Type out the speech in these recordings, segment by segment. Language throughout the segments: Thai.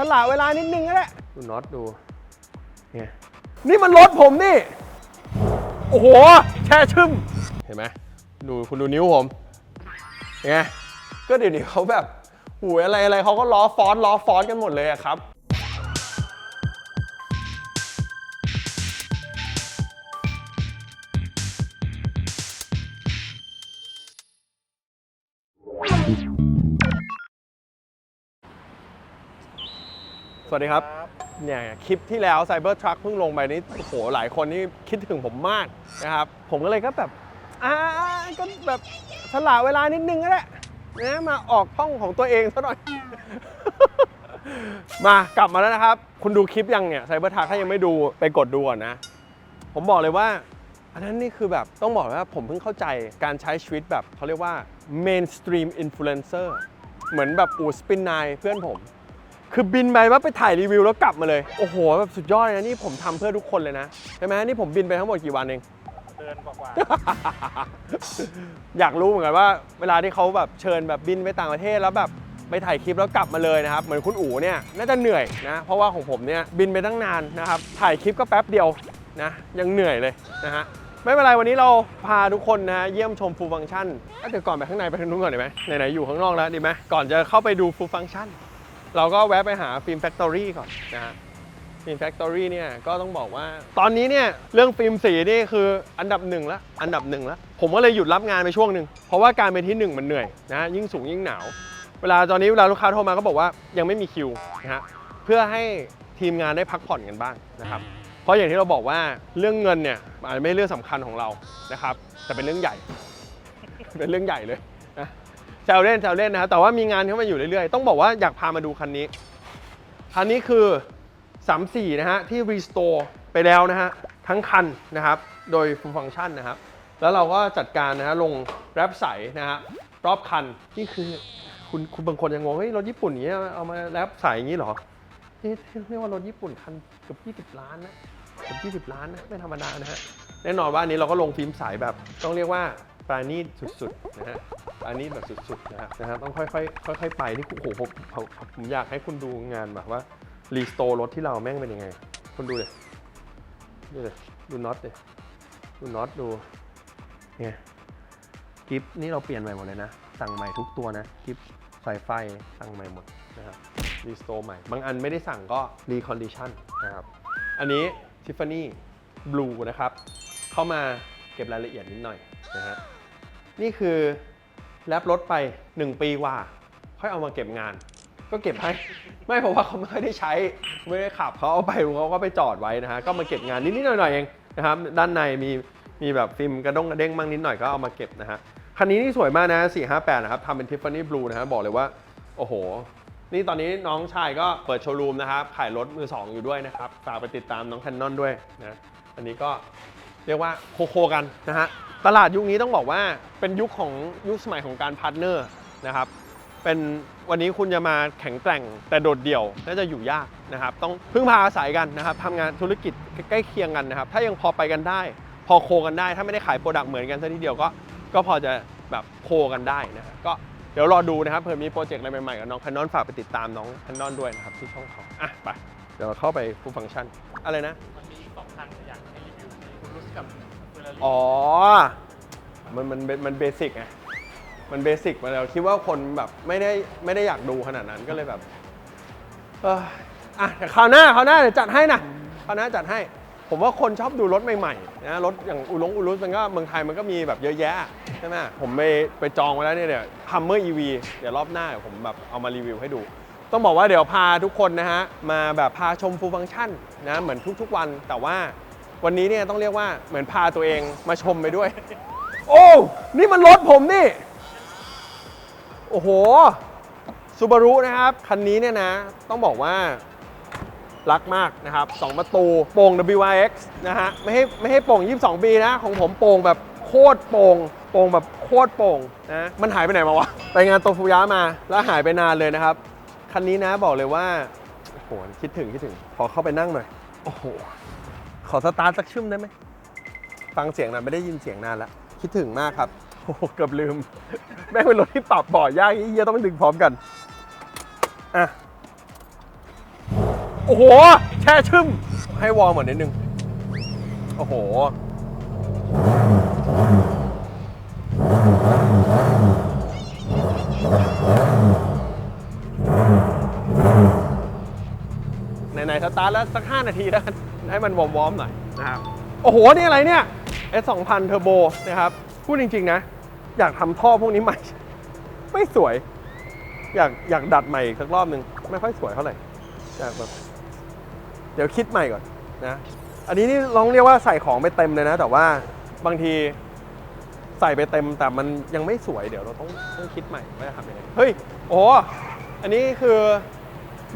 สละเวลานิดนึงก็ได้ดูน็อตดูเนี่ยนี่มันรถผมนี่ โอ้โห แช่ชึ่มเห็นไหมดูคุณดูนิ้วผมเห็นไงก็เดี๋ยวนี้เขาแบบหูยอะไรอะไรเขาก็ล้อฟอนต์ล้อฟอนต์กันหมดเลยอะครับ สวัสดีครับ เนี่ยคลิปที่แล้ว Cyber Truck เพิ่งลงไปนี่โอ้โหหลายคนนี่คิดถึงผมมากนะครับ ผมก็เลยก็แบบอ่าก็แบบสละเวลานิดนึงก็ได้นะมาออกห้องของตัวเองซะหน่อย มากลับมาแล้วนะครับ คุณดูคลิปยังเนี่ย Cyber Truck ถ้ายังไม่ดูไปกดดูก่อนนะ ผมบอกเลยว่า อันนั้นนี่คือแบบต้องบอกว่าผมเพิ่งเข้าใจการใช้ชีวิตแบบเขาเรียกว่า mainstream influencer เหมือนแบบอูสปินนายเพื่อนผม คือบินไปว่าไปถ่ายรีวิวแล้วกลับมาเลย โอ้โหแบบสุดยอดเลยนะนี่ผมทำเพื่อทุกคนเลยนะใช่ไหมนี่ผมบินไปทั้งหมดกี่วันเองเดือนกว่าอยากรู้เหมือนกันว่า เวลาที่เขาแบบเชิญแบบบินไปต่างประเทศแล้วแบบไปถ่ายคลิปแล้วกลับมาเลยนะครับ เหมือนคุณอู๋เนี่ยน่าจะเหนื่อยนะ เพราะว่าของผมเนี่ยบินไปตั้งนานนะครับ ถ่ายคลิปก็แป๊บเดียวนะยังเหนื่อยเลยนะฮะไม่เป็นไรวันนี้เราพาทุกคนนะเยี่ยมชมฟูลฟังก์ชันเดี๋ยวก่อนไปข้างในไปทางนู้นก่อนดีไหมไหนๆอยู่ข้างนอกแล้วดีไหมก่อนจะเข้าไปดูฟูลฟังก์ชัน เราก็แวะไปหาฟิล์มแฟคทอรี่ก่อนนะฮะฟิล์มแฟคทอรี่เนี่ยก็ต้องบอกว่า ตอนนี้เนี่ยเรื่องฟิล์มสีนี่คืออันดับหนึ่งละอันดับหนึ่งละผมก็เลยหยุดรับงานไปช่วงหนึ่งเพราะว่าการเป็นที่หนึ่งมันเหนื่อยนะยิ่งสูงยิ่งหนาว เวลาตอนนี้เวลาลูกค้าโทรมาก็บอกว่ายังไม่มีคิวนะฮะเพื่อให้ทีมงานได้พักผ่อนกันบ้างนะครับเพราะอย่างที่เราบอกว่าเรื่องเงินเนี่ยอาจจะไม่เรื่องสำคัญของเรานะครับ แต่เป็นเรื่องใหญ่ เป็นเรื่องใหญ่เลย ซวเล่นแซวเล่นนะครับแต่ว่ามีงานเข้ามาอยู่เรื่อยๆ ต้องบอกว่าอยากพามาดูคันนี้ คันนี้คือ 34 นะฮะ ที่ restore ไปแล้วนะฮะ ทั้งคันนะครับ โดย full function นะครับ แล้วเราก็จัดการนะฮะ ลงแรปใสนะฮะ รอบคัน นี่คือคุณคุณบางคนยังงงเฮ้ยรถญี่ปุ่นอย่างเงี้ยเอามาแรปใสอย่างงี้เหรอนี่เรียกว่ารถญี่ปุ่นคันเกือบ20 ล้านนะเกือบ20 ล้านนะไม่ธรรมดานะฮะแน่นอนว่าอันนี้เราก็ลงฟิล์มใสแบบ ต้องเรียกว่าปราณีตสุดๆนะฮะ ปราณีตแบบสุดๆนะฮะนะฮะต้องค่อยๆค่อยๆไปที่โอ้โหผมผมผมอยากให้คุณดูงานแบบว่ารีสโตร์รถที่เราแม่งเป็นยังไงคุณดูเลยดูเลยดูน็อตเลยดูน็อตดูเนี่ยกิฟนี่เราเปลี่ยนใหม่หมดเลยนะ สั่งใหม่ทุกตัวนะกิฟสายไฟสั่งใหม่หมดนะครับรีสโตร์ใหม่ บางอันไม่ได้สั่งก็รีคอนดิชันนะครับ อันนี้ Tiffany Blue นะครับ เข้ามาเก็บรายละเอียดนิดหน่อยนะฮะนี่คือ แลบรถไป 1 ปีกว่า ค่อยเอามาเก็บงาน ก็เก็บให้ ไม่เพราะว่าเขาไม่ค่อยได้ใช้ไม่ได้ขับเขาเอาไปเขาก็ไปจอดไว้นะฮะก็มาเก็บงานนิดๆหน่อยๆเองนะครับด้านในมีมีแบบฟิล์มกระด้งกระเด้งบ้างนิดหน่อยก็เอามาเก็บนะฮะคันนี้นี่สวยมากนะ 458 นะครับทำเป็น Tiffany Blue นะฮะบอกเลยว่า โอ้โห นี่ตอนนี้น้องชายก็เปิดโชว์รูมนะครับ ขายรถมือสองอยู่ด้วยนะครับ ฝากไปติดตามน้องแคนนอนด้วยนะ อันนี้ก็เรียกว่าโคโคกันนะฮะ ตลาดยุคนี้ต้องบอกว่าเป็นยุคของยุคสมัยของการพาร์ทเนอร์นะครับเป็นวันนี้คุณจะมาแข็งแกร่งแต่โดดเดี่ยวน่าจะอยู่ยากนะครับ ต้องพึ่งพาอาศัยกันนะครับทำงานธุรกิจใกล้เคียงกันนะครับ ถ้ายังพอไปกันได้ พอโคกันได้ ถ้าไม่ได้ขายโปรดักต์เหมือนกันซะทีเดียวก็ก็พอจะแบบโคกันได้นะครับก็เดี๋ยวรอดูนะครับเผื่อมีโปรเจกต์อะไรใหม่ๆกับน้องแคนนอนฝากไปติดตามน้องแคนนอนด้วยนะครับที่ช่องเขาอะไปเดี๋ยวเราเข้าไปฟูลฟังก์ชันอะไรนะมันมีสองคันอยากให้รีวิวคุณรู้สึกกับ อ๋อ มันมันมันเบสิกไง มันเบสิกมาแล้วคิดว่าคนแบบไม่ได้ไม่ได้อยากดูขนาดนั้นก็เลยแบบเอออะแต่คราวหน้าคราวหน้าเดี๋ยวจัดให้นะคราวหน้าจัดให้ ผมว่าคนชอบดูรถใหม่ๆนะรถอย่างอุลงอุลุสมันก็เมืองไทยมันก็มีแบบเยอะแยะใช่ไหมผมไปไปจองไว้แล้วเนี่ยเดี๋ยวฮัมเมอร์อีวีเดี๋ยวรอบหน้าเดี๋ยวผมแบบเอามารีวิวให้ดู ต้องบอกว่าเดี๋ยวพาทุกคนนะฮะมาแบบพาชมฟูลฟังก์ชันนะเหมือนทุกๆวันแต่ว่า วันนี้เนี่ยต้องเรียกว่าเหมือนพาตัวเองมาชมไปด้วย โอ้ นี่มันรถผมนี่ โอ้โหซูบารุนะครับ คันนี้เนี่ยนะ ต้องบอกว่ารักมากนะครับ 2 ประตูโป่ง WRX นะฮะ ไม่ให้ไม่ให้โป่ง 22 ปีนะ ของผมโป่งแบบโคตรโป่งโป่งแบบโคตรโป่งนะ มันหายไปไหนมาวะ ไปงานโตฟุยะมา แล้วหายไปนานเลยนะครับ คันนี้นะบอกเลยว่าโอ้โหคิดถึงคิดถึง ขอเข้าไปนั่งหน่อย โอ้โห ขอสตาร์ทสักชึ่มได้ไหมฟังเสียงหนะไม่ได้ยินเสียงนานแล้วคิดถึงมากครับโอ้โหเกือบลืม แม่งเป็นรถที่ปรับเบาะยากเยี่ยต้องดึงพร้อมกันอะโอ้โห แช่ชึ่มให้วอร์มเหมือนนิดนึง โอ้โห ไหนๆสตาร์ทแล้วสัก 5 นาทีแล้วกัน ให้มันวอร์มๆหน่อยนะครับ โอ้โห นี่อะไรเนี่ย S 2 0 0 0เทอร์โบนะครับ พูดจริง ๆ นะ อยากทำท่อพวกนี้ใหม่ ไม่สวย อยากอยากดัดใหม่อีกสักรอบหนึ่งไม่ค่อยสวยเท่าไหร่อยากแบบเดี๋ยวคิดใหม่ก่อนนะ อันนี้นี่ลองเรียกว่าใส่ของไปเต็มเลยนะ แต่ว่าบางทีใส่ไปเต็มแต่มันยังไม่สวยเดี๋ยวเราต้องต้องคิดใหม่ว่าจะทำยังไงเฮ้ย โอ้โหอันนี้คือ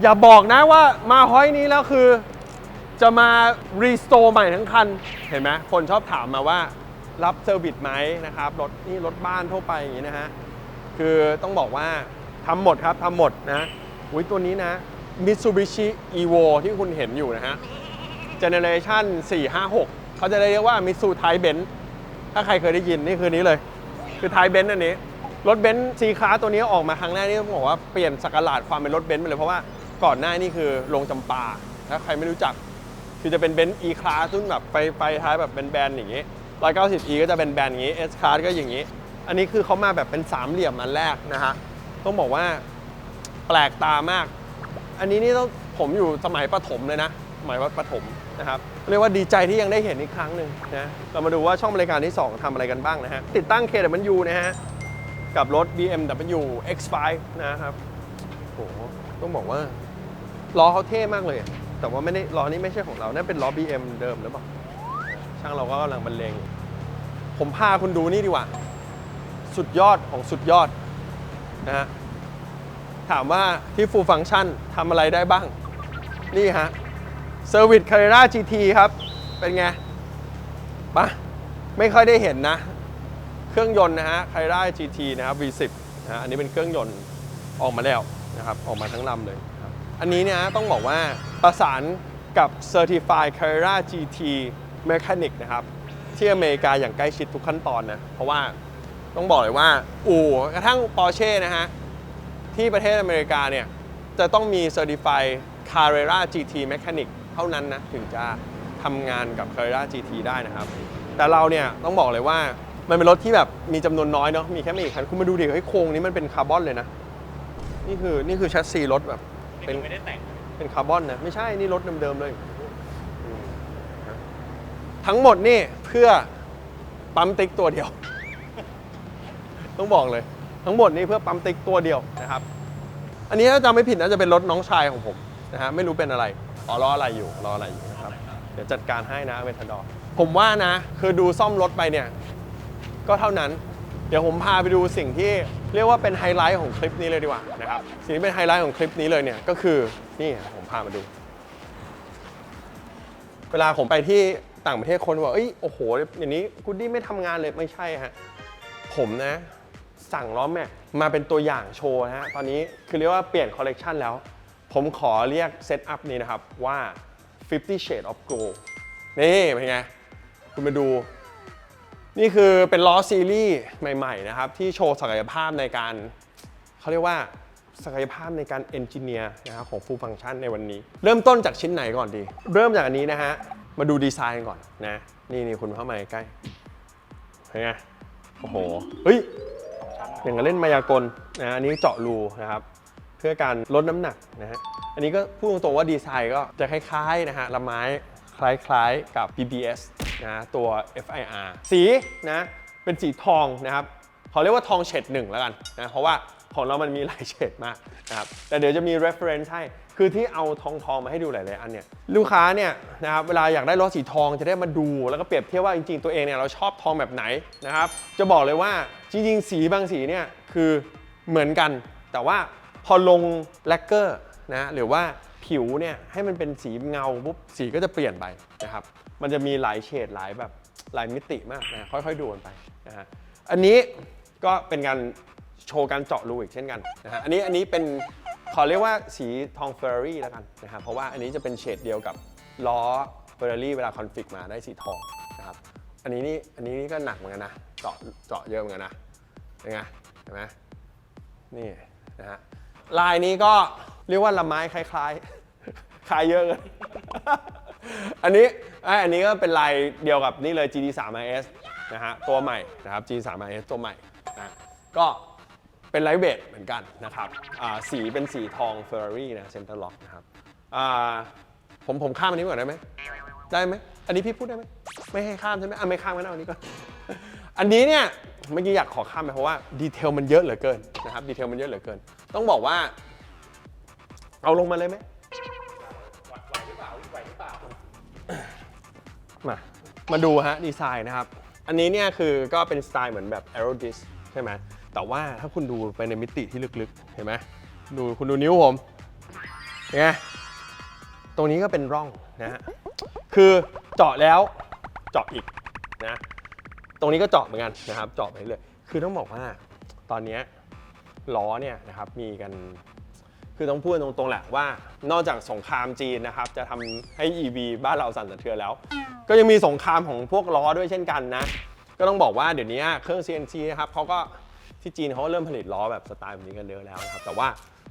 อย่าบอกนะว่ามาห้อยนี้แล้วคือ จะมารีสโตร์ใหม่ทั้งคัน เห็นไหมคนชอบถามมาว่ารับเซอร์วิสไหมนะครับ รถนี่รถบ้านทั่วไปอย่างนี้นะฮะ คือต้องบอกว่าทำหมดครับทำหมดนะอุ้ยตัวนี้นะ Mitsubishi Evo ที่คุณเห็นอยู่นะฮะ Generation 456 เขาจะเรียกว่า Mitsu Thai Benz ถ้าใครเคยได้ยินนี่คือนี้เลย คือไทยเบนซ์อันนี้ รถเบนซ์ซีคลาสตัวนี้ออกมาครั้งแรกนี่ต้องบอกว่าเปลี่ยนสกราดความเป็นรถเบนซ์ไปเลยเพราะว่าก่อนหน้านี่คือลงจำปาถ้าใครไม่รู้จัก คือจะเป็นเบนซ์ E class รุ่นแบบไฟไฟท้ายแบบเป็นแบนๆอย่างนี้ 190e ก็จะเป็นแบนอย่างนี้ S class ก็อย่างนี้ อันนี้คือเขามาแบบเป็นสามเหลี่ยมอันแรกนะฮะ ต้องบอกว่าแปลกตามาก อันนี้นี่ต้องผมอยู่สมัยประถมเลยนะสมัยว่าประถมนะครับ เรียกว่าดีใจที่ยังได้เห็นอีกครั้งหนึ่งนะ เรามาดูว่าช่องบริการที่ 2ทำอะไรกันบ้างนะฮะ ติดตั้ง KW นะฮะ กับรถ BMW X5 นะครับโอ้โหต้องบอกว่าล้อเขาเท่มากเลย แต่ว่าไม่ได้ล้อนี้ไม่ใช่ของเรานั่นเป็นล้อ BM เดิมหรือเปล่าช่างเราก็กำลังบรรเลงผมพาคุณดูนี่ดีกว่า สุดยอดของสุดยอดนะฮะถามว่าที่ full function ทำอะไรได้บ้าง นี่ฮะ Service Carrera GT ครับ เป็นไงปะไม่ค่อยได้เห็นนะ เครื่องยนต์นะฮะ Carrera GT นะครับ V10 นะฮะอันนี้เป็นเครื่องยนต์ออกมาแล้วนะครับ ออกมาทั้งลำเลย อันนี้เนี่ยต้องบอกว่า ประสานกับ Certified Carrera GT Mechanic นะครับ ที่อเมริกาอย่างใกล้ชิดทุกขั้นตอนนะ เพราะว่าต้องบอกเลยว่า อู่กระทั่ง Porsche นะฮะ ที่ประเทศอเมริกาเนี่ย จะต้องมี Certified Carrera GT Mechanic เท่านั้นนะ ถึงจะทำงานกับ Carrera GT ได้นะครับ แต่เราเนี่ยต้องบอกเลยว่ามันเป็นรถที่แบบมีจำนวนน้อยเนาะมีแค่ไม่กี่คันคุณมาดูดิเฮ้ยโครงนี้มันเป็นคาร์บอนเลยนะนี่คือนี่คือแชสซีรถแบบเป็น ไม่ได้แต่ง เป็นคาร์บอนนะไม่ใช่นี่รถเดิมๆเลย ทั้งหมดนี่เพื่อปั๊มติ๊กตัวเดียว ต้องบอกเลย ทั้งหมดนี่เพื่อปั๊มติ๊กตัวเดียวนะครับ อันนี้ถ้าจำไม่ผิดน่าจะเป็นรถน้องชายของผมนะฮะไม่รู้เป็นอะไรอ๋อล้ออะไรอยู่ล้ออะไรอยู่นะครับ เดี๋ยวจัดการให้นะเวทดอผมว่านะ คือดูซ่อมรถไปเนี่ย ก็เท่านั้น เดี๋ยวผมพาไปดูสิ่งที่ เรียกว่าเป็นไฮไลท์ของคลิปนี้เลยดีกว่านะครับสิ่งที่เป็นไฮไลท์ของคลิปนี้เลยเนี่ยก็คือนี่ผมพามาดู เวลาผมไปที่ต่างประเทศคนบอกเอ้ยโอ้โหอย่างนี้กูดี้ไม่ทำงานเลยไม่ใช่ฮะผมนะ สั่งล้อมแม็กมาเป็นตัวอย่างโชว์นะฮะตอนนี้คือเรียกว่าเปลี่ยนคอลเลกชันแล้ว ผมขอเรียกเซตอัพนี้นะครับว่า 50 Shades of Gold นี่เป็นไง คุณมาดู นี่คือเป็นล้อซีรีส์ใหม่ๆนะครับที่โชว์ศักยภาพในการเขาเรียกว่าศักยภาพในการเอนจิเนียร์นะครับของ Full Function ในวันนี้ เริ่มต้นจากชิ้นไหนก่อนดี เริ่มจากอันนี้นะฮะ มาดูดีไซน์ก่อนนะ นี่นี่คุณเข้ามาใกล้เห็นไงโอ้โห เฮ้ย อย่างกับเล่นมายากลนะอันนี้เจาะรูนะครับ เพื่อการลดน้ำหนักนะฮะ อันนี้ก็พูดตรงๆว่าดีไซน์ก็จะคล้ายๆนะฮะละไม้ คล้ายๆกับ BBS นะตัว FIR สีนะเป็นสีทองนะครับเขาเรียกว่าทองเฉดหนึ่งแล้วกันนะเพราะว่าของเรามันมีหลายเฉดมากนะครับแต่เดี๋ยวจะมี reference ให้คือที่เอาทองทองมาให้ดูหลายๆอันเนี่ยลูกค้าเนี่ยนะครับเวลาอยากได้รถสีทองจะได้มาดูแล้วก็เปรียบเทียบว่าจริงๆตัวเองเนี่ยเราชอบทองแบบไหนนะครับจะบอกเลยว่าจริงๆ สีบางสีเนี่ยคือเหมือนกัน แต่ว่าพอลงแลกเกอร์นะหรือว่า ผิวเนี่ยให้มันเป็นสีเงาปุ๊บสีก็จะเปลี่ยนไปนะครับ มันจะมีหลายเฉดหลายแบบหลายมิติมากนะค่อยๆดูกันไปนะฮะอันนี้ก็เป็นการโชว์การเจาะรูอีกเช่นกันนะฮะอันนี้อันนี้เป็นขอเรียกว่าสีทองเฟอร์รี่แล้วกันนะครับเพราะว่าอันนี้จะเป็นเฉดเดียวกับล้อเฟอร์รารี่เวลาคอนฟิกมาได้สีทองนะครับอันนี้นี่อันนี้นี่ก็หนักเหมือนกันนะเจาะเจาะเยอะเหมือนกันนะเป็นไงเห็นไหมนี่นะฮะลายนี้ก็เรียกว่าละไม้คล้าย ๆ ขายเยอะเลยอันนี้อันนี้ก็เป็นลายเดียวกับนี่เลย GT 3 RS นะฮะตัวใหม่นะครับ GT 3 RS ตัวใหม่นะก็เป็นไลท์เวทเหมือนกันนะครับสีเป็นสีทอง Ferrari นะเซนเตอร์ล็อกนะครับผมผมข้ามอันนี้ก่อนได้ไหมได้ไหมอันนี้พี่พูดได้ไหมไม่ให้ข้ามใช่ไหมอะไม่ข้ามกันเอาอันนี้ก่อนอันนี้เนี่ยเมื่อกี้อยากขอข้ามไปเพราะว่าดีเทลมันเยอะเหลือเกินนะครับดีเทลมันเยอะเหลือเกิน ต้องบอกว่า เอาลงมาเลยไหม มามาดูฮะดีไซน์นะครับ อันนี้เนี่ยคือก็เป็นสไตล์เหมือนแบบ Aero d i s ใช่ไหมแต่ว่าถ้าคุณดูไปในมิติที่ลึกๆ เห็นไหมดูคุณดูนิ้วผมเห็นไงตรงนี้ก็เป็นร่องนะฮะคือเจาะแล้วเจาะอีกนะตรงนี้ก็เจาะเหมือนกันนะครับ เจาะไปเรื่อยคือต้องบอกว่าตอนนี้ล้อเนี่ยนะครับมีกัน คือต้องพูดตรงๆแหละว่า นอกจากสงครามจีนนะครับ จะทำให้ EV บ้านเราสั่นสะเทือนแล้ว ก็ยังมีสงครามของพวกล้อด้วยเช่นกันนะ ก็ต้องบอกว่าเดี๋ยวนี้เครื่อง CNC นะครับเขาก็ที่จีนเขาเริ่มผลิตล้อแบบสไตล์แบบนี้กันเยอะแล้วนะครับ แต่ว่า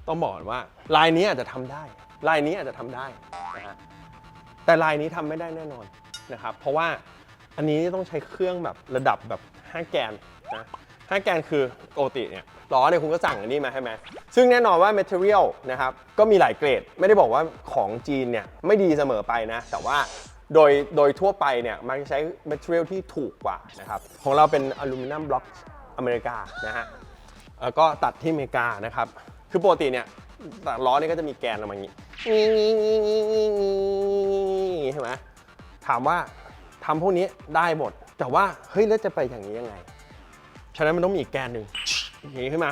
ต้องบอกว่าลายนี้อาจจะทำได้ลายนี้อาจจะทำได้นะฮะแต่ลายนี้ทำไม่ได้แน่นอนนะครับ เพราะว่าอันนี้ต้องใช้เครื่องแบบระดับแบบ5แกนนะ 5แกนคือปกติเนี่ยล้อเนี่ยคุณก็สั่งอันนี้มาใช่ไหมซึ่งแน่นอนว่า material นะครับก็มีหลายเกรด ไม่ได้บอกว่าของจีนเนี่ยไม่ดีเสมอไปนะ แต่ว่าโดยโดยทั่วไปเนี่ยมันจะใช้ material ที่ถูกกว่านะครับของเราเป็นอลูมิเนียมบล็อกอเมริกานะฮะแล้วก็ตัดที่อเมริกานะครับคือปกติเนี่ยแต่ล้อเนี่ยก็จะมีแกนออกมาอย่างนี้ใช่ไหมถามว่าทำพวกนี้ได้หมด แต่ว่าเฮ้ยแล้วจะไปอย่างนี้ยังไง ฉะนั้นมันต้องมีอีกแกนหนึ่งอย่างนี้ขึ้นมา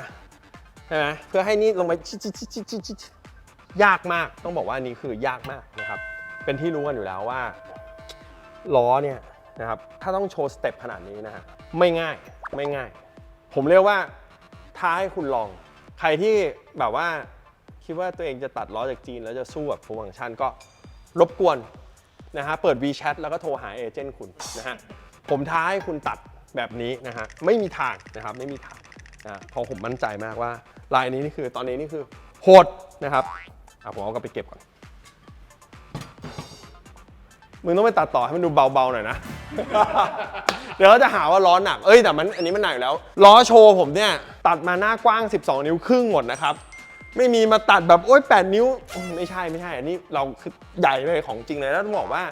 ใช่ไหมเพื่อให้นี่ลงไปยากมากต้องบอกว่าอันนี้คือยากมากนะครับ เป็นที่รู้กันอยู่แล้วว่าล้อเนี่ยนะครับถ้าต้องโชว์สเต็ปขนาดนี้นะฮะไม่ง่ายไม่ง่าย ผมเรียกว่าท้าให้คุณลอง ใครที่แบบว่าคิดว่าตัวเองจะตัดล้อจากจีน แล้วจะสู้แบบโฟฟังชันก็รบกวนนะฮะเปิด WeChat แล้วก็โทรหาเอเจนต์คุณนะฮะผมท้าให้คุณตัด แบบนี้นะฮะไม่มีทางนะครับไม่มีทางนะเพราะผมมั่นใจมากว่าลายนี้นี่คือตอนนี้นี่คือโหดนะครับอะผมเอากลับไปเก็บก่อนมึงต้องไปตัดต่อให้มันดูเบาๆหน่อยนะ เดี๋ยวเขาจะหาว่าล้อหนัก เอ้ยแต่มันอันนี้มันหนักอยู่แล้ว ล้อโชว์ผมเนี่ย ตัดมาหน้ากว้าง 12 นิ้วครึ่งหมดนะครับ ไม่มีมาตัดแบบโอ๊ย8นิ้ว ไม่ใช่ไม่ใช่ อันนี้เราคือใหญ่เลยของจริงเลยแล้วต้องบอกว่า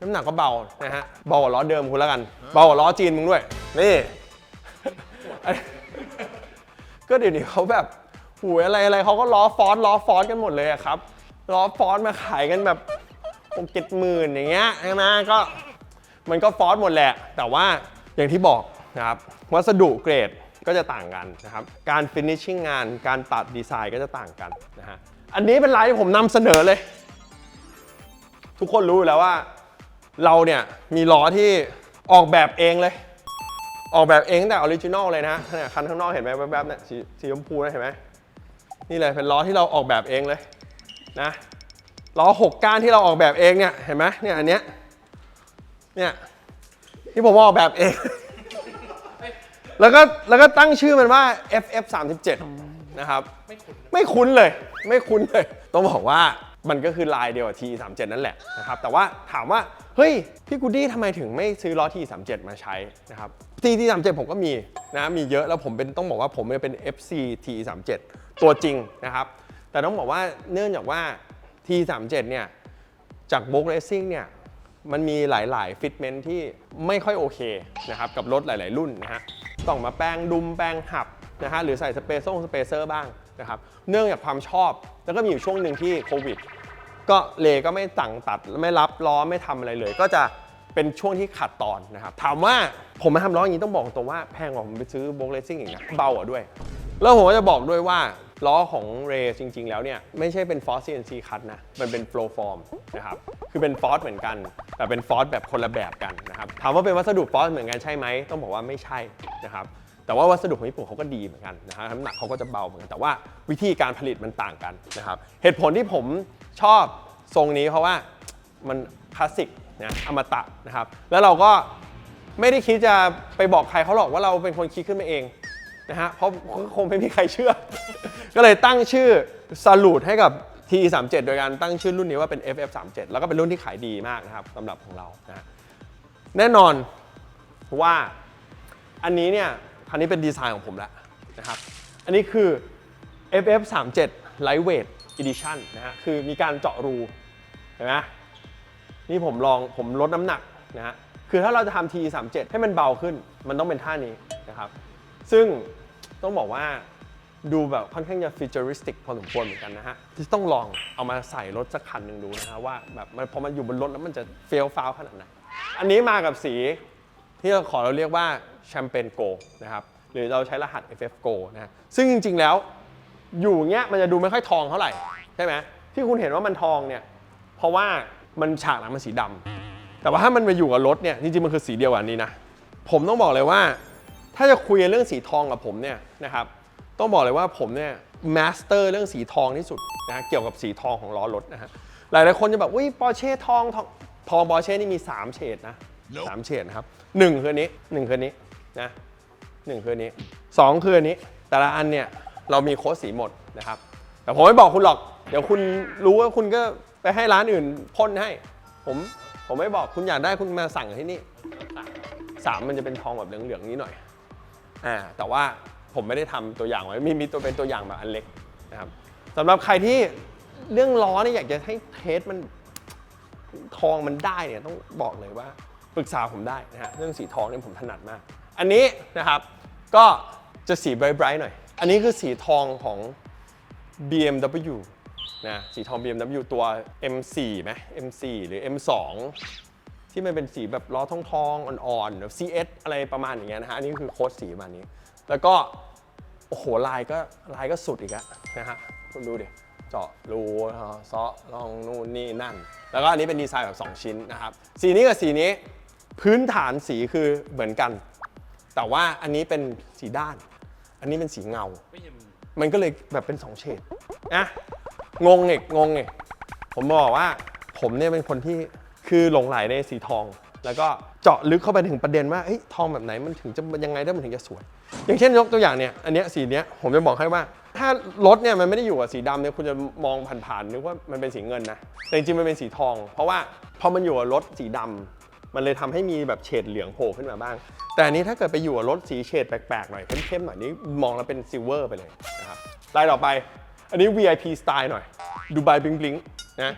น้ำหนักก็เบานะฮะเบากว่าล้อเดิมคุณแล้วกัน เบากว่าล้อจีนมึงด้วย นี่ ก็เดี๋ยวนี้เขาแบบหูยอะไรอะไรเขาก็ล้อฟอนต์ล้อฟอนต์กันหมดเลยครับล้อฟอนต์มาขายกันแบบหกเจ็ดหมื่นอย่างเงี้ยใช่ไหมก็มันก็ฟอนต์หมดแหละ แต่ว่าอย่างที่บอกนะครับวัสดุเกรดก็จะต่างกันนะครับ การฟินิชชิ่งงาน การตัดดีไซน์ก็จะต่างกันนะฮะ อันนี้เป็นไลายที่ผมนำเสนอเลย ทุกคนรู้แล้วว่า เราเนี่ยมีล้อที่ออกแบบเองเลย ออกแบบเองแต่ออริจินอลเลยนะเนี่ยคันข้างนอกเห็นไหมแวบๆเนี่ยสีสีชมพูนะเห็นไหมนี่เลยเป็นล้อที่เราออกแบบเองเลยนะล้อหกก้านที่เราออกแบบเองเนี่ยเห็นไหมเนี่ยอันเนี้ยเนี่ยที่ผมออกแบบเอง แล้วก็แล้วก็ตั้งชื่อมันว่า FF 37 นะครับ ไม่คุ้นเลยไม่คุ้นเลย ต้องบอกว่า มันก็คือลายเดียวกับ T37 นั่นแหละนะครับแต่ว่าถามว่า เฮ้ย พี่กูดี้ทำไมถึงไม่ซื้อล้อ T37 มาใช้นะครับ T37 ผมก็มีนะมีเยอะแล้วผมเป็นต้องบอกว่าผมเป็น FC T37 ตัวจริงนะครับ แต่ต้องบอกว่าเนื่องจากว่า T37 เนี่ยจากโบกเรซิ่งเนี่ยมันมีหลาย ๆ ฟิตเมนที่ไม่ค่อยโอเคนะครับกับรถหลาย ๆ รุ่นนะฮะต้องมาแปลงดุมแปลงหับนะฮะหรือใส่สเปซงสเปเซอร์บ้างนะครับเนื่องจากความชอบ แล้วก็มีอยู่ช่วงหนึ่งที่โควิด ก็เลก็ไม่สั่งตัดไม่รับล้อไม่ทำอะไรเลย ก็จะเป็นช่วงที่ขาดตอนนะครับ ถามว่าผมมาทำล้ออย่างนี้ต้องบอกตรงว่าแพงกว่าผมไปซื้อโบกเลซิ่งอีกนะเบากว่าด้วย แล้วผมก็จะบอกด้วยว่าล้อของเรจริง ๆ แล้วเนี่ย ไม่ใช่เป็นฟอส CNC คัตนะ มันเป็น flow form นะครับ คือเป็นฟอสเหมือนกัน แต่เป็นฟอสแบบคนละแบบกันนะครับ ถามว่าเป็นวัสดุฟอสเหมือนกันใช่ไหม ต้องบอกว่าไม่ใช่นะครับ แต่ว่าวัสดุของญี่ปุ่นเขาก็ดีเหมือนกันนะฮะน้ำหนักเขาก็จะเบาเหมือนกัน แต่ว่าวิธีการผลิตมันต่างกันนะครับ เหตุผลที่ผม ชอบทรงนี้เพราะว่ามันคลาสสิกนะอมตะนะครับ แล้วเราก็ไม่ได้คิดจะไปบอกใครเขาหรอกว่าเราเป็นคนคิดขึ้นมาเองนะฮะเพราะคงไม่มีใครเชื่อ ก็เลยตั้งชื่อ salute ให้กับ T37 โดยการตั้งชื่อรุ่นนี้ว่าเป็น FF 3 7 แล้วก็เป็นรุ่นที่ขายดีมากนะครับสำหรับของเรานะแน่นอนว่าอันนี้เนี่ยคันนี้เป็นดีไซน์ของผมแล้วนะครับ อันนี้คือ FF 3 7 Lightweight Edition นะฮะคือมีการเจาะรูเห็นไหมนี่ผมลองผมลดน้ำหนักนะฮะคือถ้าเราจะทำ T37 ให้มันเบาขึ้น มันต้องเป็นท่านี้นะครับ ซึ่งต้องบอกว่าดูแบบค่อนข้างจะฟิวเจอริสติกพอสมควรเหมือนกันนะฮะ ที่ต้องลองเอามาใส่รถสักคันหนึ่งดูนะฮะ ว่าแบบมันพอมันอยู่บนรถแล้วมันจะเฟลฟ้าวขนาดไหน อันนี้มากับสีที่เราขอเราเรียกว่าแชมเปญโกนะครับ หรือเราใช้รหัส FF Go นะฮะซึ่งจริง ๆ แล้ว อยู่เงี้ยมันจะดูไม่ค่อยทองเท่าไหร่ใช่ไหมที่คุณเห็นว่ามันทองเนี่ยเพราะว่ามันฉากหลังมันสีดำแต่ว่าถ้ามันมาอยู่กับรถเนี่ยจริงๆมันคือสีเดียวกันนี้นะผมต้องบอกเลยว่า ถ้าจะคุยเรื่องสีทองกับผมเนี่ยนะครับต้องบอกเลยว่าผมเนี่ยมาสเตอร์เรื่องสีทองที่สุดนะฮะเกี่ยวกับสีทองของล้อรถนะฮะหลายหลายๆคนจะแบบอุ้ยปอร์เช่ทองทองทองปอร์เช่นี่มี 3 เฉดนะสามเฉดนะครับหนึ่งคืออันนี้หนึ่งคืออันนี้นะหนึ่งคืออันนี้สองคืออันนี้ แต่ละอันเนี่ย เรามีโค้ดสีหมดนะครับ แต่ผมไม่บอกคุณหรอก เดี๋ยวคุณรู้ว่าคุณก็ไปให้ร้านอื่นพ่นให้ ผมผมไม่บอกคุณอยากได้คุณมาสั่งที่นี่สามมันจะเป็นทองแบบเหลืองๆนี้หน่อยอ่าแต่ว่าผมไม่ได้ทำตัวอย่างไว้ มีมีตัวเป็นตัวอย่างแบบอันเล็กนะครับสำหรับใครที่เรื่องล้อเนี่ยอยากจะให้เทสมันทองมันได้เนี่ยต้องบอกเลยว่าปรึกษาผมได้นะฮะเรื่องสีทองเนี่ยผมถนัดมาก อันนี้นะครับก็จะสีไบรท์ๆหน่อย อันนี้คือสีทองของ BMW นะสีทอง BMW ตัว M4 ไหม M4 หรือ M2 ที่มันเป็นสีแบบล้อทองทองๆอ่อนๆแบบ CS อะไรประมาณอย่างเงี้ยนะฮะอันนี้คือโค้ดสีประมาณนี้ แล้วก็ โอ้โห ลายก็ลายก็สุดอีกอะนะฮะคุณดูดิเจาะรูเซาะลองนู่นนี่นั่น แล้วก็อันนี้เป็นดีไซน์แบบ 2 ชิ้นนะครับ สีนี้กับสีนี้พื้นฐานสีคือเหมือนกัน แต่ว่าอันนี้เป็นสีด้าน อันนี้เป็นสีเงา ไม่ยังมันก็เลยแบบเป็น2เฉดนะงงเอกงงเอกผมบอกว่าผมเนี่ยเป็นคนที่คือหลงไหลในสีทอง แล้วก็เจาะลึกเข้าไปถึงประเด็นว่าเฮ้ยทองแบบไหนมันถึงจะยังไงได้มันถึงจะสวย อย่างเช่นยกตัวอย่างเนี่ยอันเนี้ยสีเนี้ยผมจะบอกให้ว่า ถ้ารถเนี่ยมันไม่ได้อยู่กับสีดำเนี่ยคุณจะมองผ่านๆนึกว่ามันเป็นสีเงินนะแต่จริงๆมันเป็นสีทอง เพราะว่าพอมันอยู่กับรถสีดำ มันเลยทำให้มีแบบเฉดเหลืองโผล่ขึ้นมาบ้าง แต่อันนี้ถ้าเกิดไปอยู่กับรถสีเฉดแปลกๆหน่อยเข้มๆหน่อยนี่มองแล้วเป็นซิลเวอร์ไปเลยนะครับลายต่อไป อันนี้ VIP สไตล์หน่อยดูไบบิงบลิงนะ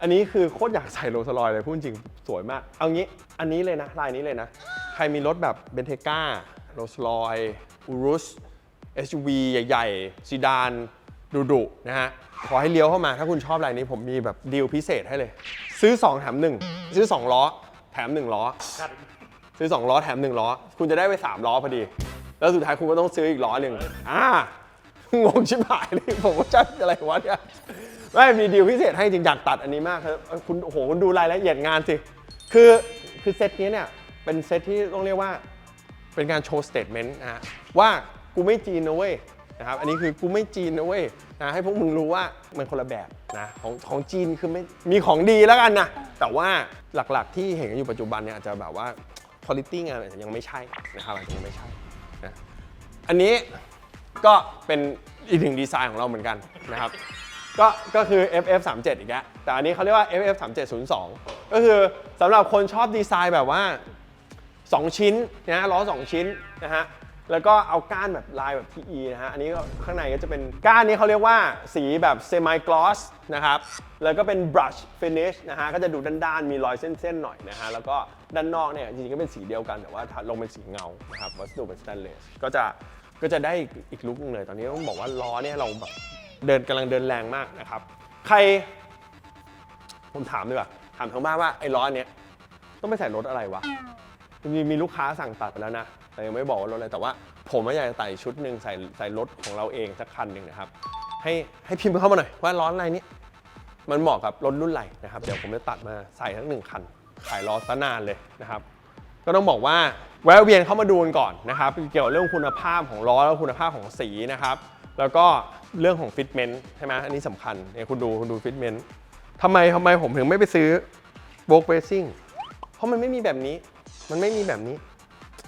อันนี้คือโคตรอยากใส่โรลสลอยเลยพูดจริงสวยมาก เอางี้อันนี้เลยนะลายนี้เลยนะ ใครมีรถแบบเบนเทก้าโรลสลอยอูรุส SUV ใหญ่ๆซีดานดุๆนะฮะขอให้เลี้ยวเข้ามาถ้าคุณชอบลายนี้ผมมีแบบดีลพิเศษให้เลย ซื้อ 2 แถม1ซื้อ 2 ล้อ แถม 1 ล้อกัดซื้อ 2 ล้อแถม 1 ล้อ คุณจะได้ไป 3 ล้อพอดี แล้วสุดท้ายคุณก็ต้องซื้ออีกล้อหนึ่งอ่างงชิบหายเลยผมว่าจะอะไรวะเนี่ยไม่มีดีลพิเศษให้จริงอยากตัดอันนี้มากครับเอ้ยคุณโอ้โหคุณดูรายละเอียดงานสิ คือคือเซตนี้เนี่ยเป็นเซตที่ต้องเรียกว่าเป็นการโชว์สเตทเมนต์นะฮะว่ากูไม่จีนนะเว้ยนะครับอันนี้คือกูไม่จีนนะเว้ยนะให้พวกมึงรู้ว่ามันคนละแบบ นะของของจีนคือไม่มีของดีแล้วกันนะ แต่ว่าหลักๆที่เห็นกันอยู่ปัจจุบันเนี่ยอาจจะแบบว่าคุณภาพงานอาจจะยังไม่ใช่นะครับอาจจะยังไม่ใช่นะอันนี้ก็เป็นอีกหนึ่งดีไซน์ของเราเหมือนกันนะครับก็ก็คือ FF 3 7อีกแล้วแต่อันนี้เขาเรียกว่า FF 3 7 0 2ก็คือสำหรับคนชอบดีไซน์แบบว่า 2 ชิ้นนะฮะล้อ 2 ชิ้นนะฮะ แล้วก็เอาก้านแบบลายแบบ PE นะฮะ อันนี้ก็ข้างในก็จะเป็นก้านนี้เขาเรียกว่าสีแบบ semi gloss นะครับ แล้วก็เป็น brush finish นะฮะ ก็จะดูด้านๆ มีรอยเส้นๆ หน่อยนะฮะ แล้วก็ด้านนอกเนี่ยจริงๆ ก็เป็นสีเดียวกัน แต่ว่าลงเป็นสีเงา นะครับ วัสดุเป็น stainless ก็จะก็จะได้อีกลุคนึงเลย ตอนนี้ต้องบอกว่าล้อเนี่ยเราแบบเดินกำลังเดินแรงมากนะครับ ใคร ผมถามดีกว่า ถามทางบ้านว่าไอ้ล้อเนี้ยต้องไปใส่รถอะไรวะ มีมีลูกค้าสั่งตัดไปแล้วนะ แต่ยังไม่บอกว่ารถอะไรแต่ว่าผมอยากจะตัดอีกชุดหนึ่งใส่ใส่รถของเราเองสักคันหนึ่งนะครับ ให้ให้พิมพ์เข้ามาหน่อยว่าล้ออะไรนี้มันเหมาะกับรถรุ่นไหนนะครับเดี๋ยวผมจะตัดมาใส่ทั้งหนึ่งคัน ขายล้อซะนานเลยนะครับก็ต้องบอกว่าแวะเวียนเข้ามาดูกันก่อนนะครับเกี่ยวกับเรื่องคุณภาพของล้อแล้วคุณภาพของสีนะครับแล้วก็เรื่องของฟิตเมนต์ใช่ไหมอันนี้สำคัญเนี่ยคุณดูคุณดูฟิตเมนต์ทำไมทำไมผมถึงไม่ไปซื้อโบกเรซิ่งเพราะมันไม่มีแบบนี้ มันไม่มีแบบนี้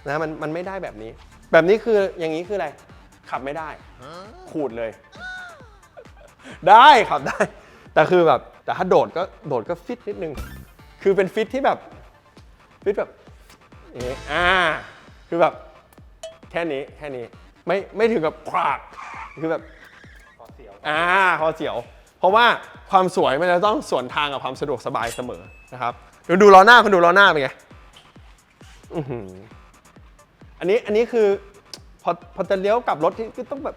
นะมันมันไม่ได้แบบนี้ แบบนี้คืออย่างนี้คืออะไร ขับไม่ได้ ขูดเลย ได้ขับได้ แต่คือแบบแต่ถ้าโดดก็โดดก็ฟิตนิดนึง คือเป็นฟิตที่แบบฟิตแบบอย่างนี้อ่าคือแบบแค่นี้แค่นี้ไม่ไม่ถึงกับครากคือแบบขอเสียวอ่าคอเสียว เพราะว่าความสวยมันจะต้องสวนทางกับความสะดวกสบายเสมอนะครับเดี๋ยวดูล้อหน้าคุณดูล้อหน้าเป็นไงอื้อหือ อันนี้อันนี้คือพอพอจะเลี้ยวกลับรถที่ต้องแบบ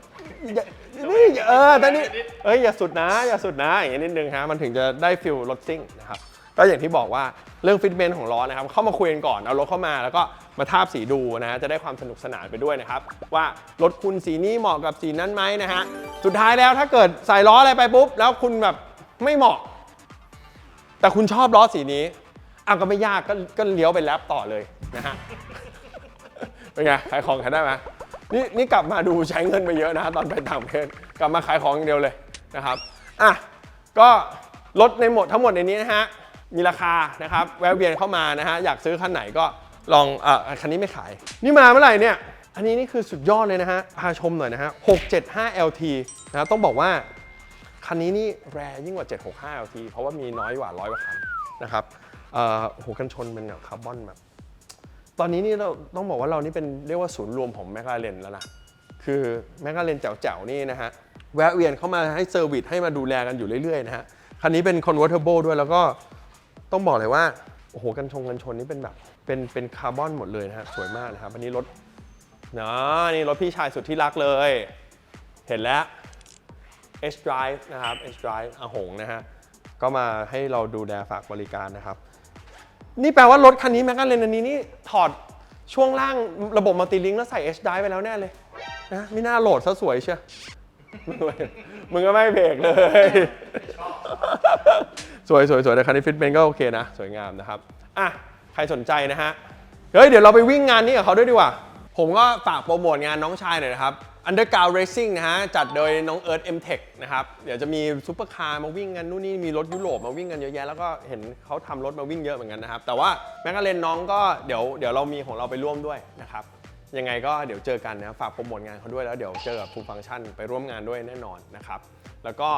อย่านี่เออแต่นี่เอ้ยอย่าสุดนะ อย่าสุดนะอย่างนี้นิดนึงฮะมันถึงจะได้ฟิลรถซิ่งนะครับก็อย่างที่บอกว่าเรื่องฟิตเมนของล้อนะครับเข้ามาคุยกันก่อนเอารถเข้ามาแล้วก็มาทาบสีดูนะฮะจะได้ความสนุกสนานไปด้วยนะครับ ว่ารถคุณสีนี้เหมาะกับสีนั้นไหมนะฮะสุดท้ายแล้วถ้าเกิดใส่ล้ออะไรไปปุ๊บ แล้วคุณแบบไม่เหมาะ แต่คุณชอบล้อสีนี้อะก็ไม่ยากก็ก็เลี้ยวไปแลปต่อเลยนะฮะ เป็นไงขายของขายได้ไหมนี่นี่กลับมาดูใช้เงินไปเยอะนะตอนไปต่างประเทศกลับมาขายของอย่างเดียวเลยนะครับอะก็รถในหมดทั้งหมดในนี้นะฮะมีราคานะครับแวะเวียนเข้ามานะฮะอยากซื้อคันไหนก็ลองอะคันนี้ไม่ขาย นี่มาเมื่อไหร่เนี่ยอันนี้นี่คือสุดยอดเลยนะฮะพาชมหน่อยนะฮะ 675 LT นะต้องบอกว่า คันนี้นี่แรยิ่งกว่า 765 LT เพราะว่ามีน้อยกว่า100กว่าคันนะครับเอ่อโหกันชนเป็นแบบคาร์บอนแบบ ตอนนี้นี่เราต้องบอกว่าเรานี่เป็นเรียกว่าศูนย์รวมของแมคลาเรนแล้วนะ คือแมคลาเรนแจ๋วๆนี่นะฮะ แวะเวียนเข้ามาให้เซอร์วิสให้มาดูแลกันอยู่เรื่อยๆนะฮะ คันนี้เป็น convertible ด้วยแล้วก็ต้องบอกเลยว่า โอ้โห กันชงกันชนนี่เป็นแบบ เป็นเป็นคาร์บอนหมดเลยนะฮะ สวยมากนะครับอันนี้รถเนาะนี่รถพี่ชายสุดที่รักเลย เห็นแล้ว H Drive นะครับ H Drive อาหงนะฮะ ก็มาให้เราดูแลฝากบริการนะครับ นี่แปลว่ารถคันนี้แมคลาเรนอันนี้นี่ถอดช่วงล่างระบบมัลติลิงก์แล้วใส่ HDI ไปแล้วแน่เลยนะไม่น่าโหลดซะสวยเชียวมึงก็ไม่เบรกเลย สวยสวยสวยแต่คันนี้ฟิตเมนก็โอเคนะ สวยงามนะครับ อะ ใครสนใจนะฮะ เฮ้ย เดี๋ยวเราไปวิ่งงานนี้กับเขาด้วยดีกว่า ผมก็ฝากโปรโมทงานน้องชายหน่อยนะครับ Underground Racing นะฮะ จัดโดยน้องเอิร์ธ M Tech นะครับ เดี๋ยวจะมีซูเปอร์คาร์มาวิ่งกัน นู่นนี่มีรถยุโรปมาวิ่งกันเยอะแยะ แล้วก็เห็นเขาทำรถมาวิ่งเยอะเหมือนกันนะครับ แต่ว่าแมคคาเรนน้องก็เดี๋ยวเดี๋ยวเรามีของเราไปร่วมด้วยนะครับ ยังไงก็เดี๋ยวเจอกันนะฝากโปรโมทงานเขาด้วยแล้วเดี๋ยวเจอกับฟูฟังชันไปร่วมงานด้วยแน่นอนนะครับ แล้วก็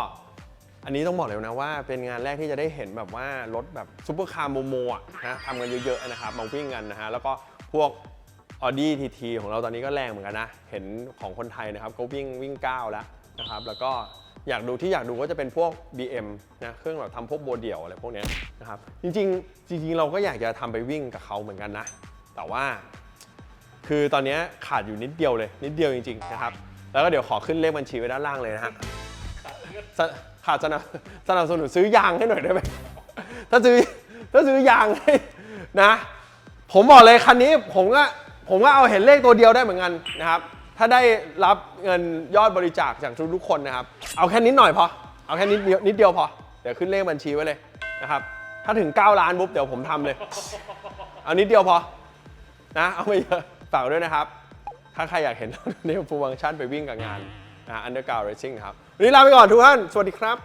อันนี้ต้องบอกเลยนะว่าเป็นงานแรกที่จะได้เห็นแบบว่ารถแบบซูเปอร์คาร์โมโมะนะทำกันเยอะๆนะครับมาวิ่งกันนะฮะแล้วก็พวก Audi TT ของเราตอนนี้ก็แรงเหมือนกันนะ เห็นของคนไทยนะครับก็วิ่งวิ่งก้าวแล้วนะครับ แล้วก็อยากดูที่อยากดูก็จะเป็นพวก BM นะเครื่องแบบทำพวกโบเดี่ยวอะไรพวกนี้นะครับจริงๆ จริง ๆ เราก็อยากจะทำไปวิ่งกับเขาเหมือนกันนะ แต่ว่า คือตอนนี้ขาดอยู่นิดเดียวเลยนิดเดียวจริงๆนะครับแล้วก็เดี๋ยวขอขึ้นเลขบัญชีไว้ด้านล่างเลยนะฮะขาดสนับสนับสนุนซื้อยางให้หน่อยได้ไหมถ้าซื้อถ้าซื้อยางให้นะ ผมบอกเลยคันนี้ผมก็ ผมก็เอาเห็นเลขตัวเดียวได้เหมือนกันนะครับ ถ้าได้รับเงินยอดบริจาคจากทุกๆคนนะครับ เอาแค่นิดหน่อยพอ เอาแค่นิดเดียวนิดเดียวพอ เดี๋ยวขึ้นเลขบัญชีไว้เลยนะครับ ถ้าถึง 9 ล้านปุ๊บเดี๋ยวผมทำเลย เอานิดเดียวพอ นะ เอาไม่เยอะ ฝากด้วยนะครับ ถ้าใครอยากเห็นนี่ฟูฟังก์ชันไปวิ่งกับงานนะ Underground Racing นะครับ วันนี้ลาไปก่อนทุกท่าน สวัสดีครับ